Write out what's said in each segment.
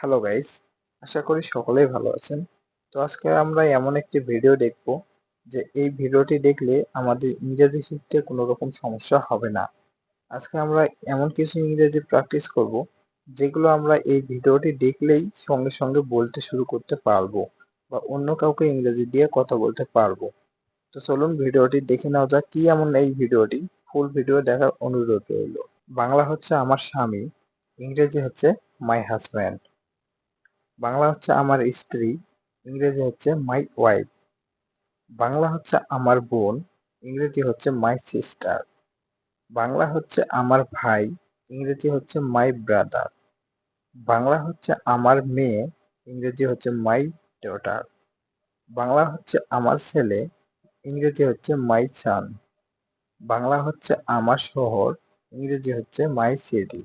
Hello guys আশা করি সকলেই ভালো আছেন। তো আজকে আমরা এমন একটি ভিডিও দেখব, যে এই ভিডিওটি দেখলে আমাদের ইংরেজি শিখতে কোনো রকম সমস্যা হবে না। আজকে আমরা এমন কিছু ইংরেজি প্র্যাকটিস করব, যেগুলো আমরা এই ভিডিওটি দেখলেই সঙ্গে সঙ্গে বলতে শুরু করতে পারব, বা অন্য কাউকে ইংরেজি দিয়ে কথা বলতে পারব। তো চলুন ভিডিওটি দেখে নেওয়া যাক কি এমন এই ভিডিওটি ফুল ভিডিও দেখার অনুরোধ রইল। বাংলা হচ্ছে আমার স্বামী, ইংরেজি হচ্ছে মাই হাজব্যান্ড বাংলা হচ্ছে আমার স্ত্রী, ইংরেজি হচ্ছে মাই ওয়াইফ বাংলা হচ্ছে আমার বোন, ইংরেজি হচ্ছে মাই সিস্টার বাংলা হচ্ছে আমার ভাই, ইংরেজি হচ্ছে মাই ব্রাদার বাংলা হচ্ছে আমার মেয়ে, ইংরেজি হচ্ছে মাই ডটার বাংলা হচ্ছে আমার ছেলে, ইংরেজি হচ্ছে মাই সান বাংলা হচ্ছে আমার শহর, ইংরেজি হচ্ছে মাই সিটি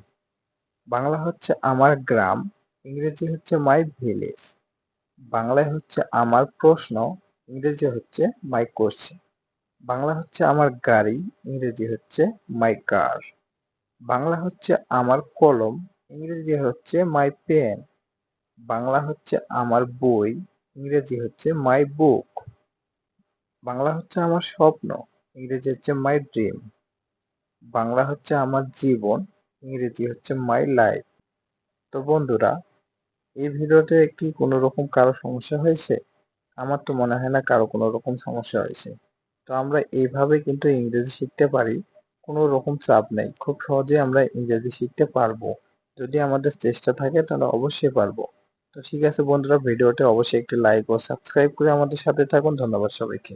বাংলা হচ্ছে আমার গ্রাম ইংরেজি হচ্ছে মাই ভিলেজ বাংলায় হচ্ছে আমার প্রশ্ন, ইংরেজি হচ্ছে মাই কোশ্চেন বাংলা হচ্ছে আমার গাড়ি, ইংরেজি হচ্ছে মাই কার বাংলা হচ্ছে আমার কলম, ইংরেজি হচ্ছে মাই পেন বাংলা হচ্ছে আমার বই, ইংরেজি হচ্ছে মাই বুক বাংলা হচ্ছে আমার স্বপ্ন, ইংরেজি হচ্ছে মাই ড্রিম বাংলা হচ্ছে আমার জীবন, ইংরেজি হচ্ছে মাই লাইফ তো বন্ধুরা এই ভিডিওতে কি কোনো রকম কারও সমস্যা হয়েছে? আমার তো মনে হয় না কারও কোনো রকম সমস্যা হয়েছে। তো আমরা এইভাবে কিন্তু ইংরেজি শিখতে পারি কোনো রকম চাপ নেই। খুব সহজে আমরা ইংরেজি শিখতে পারব। যদি আমাদের চেষ্টা থাকে তাহলে অবশ্যই পারব। তো ঠিক আছে বন্ধুরা, ভিডিওতে অবশ্যই একটি লাইক ও সাবস্ক্রাইব করে আমাদের সাথে থাকুন। ধন্যবাদ সবাইকে।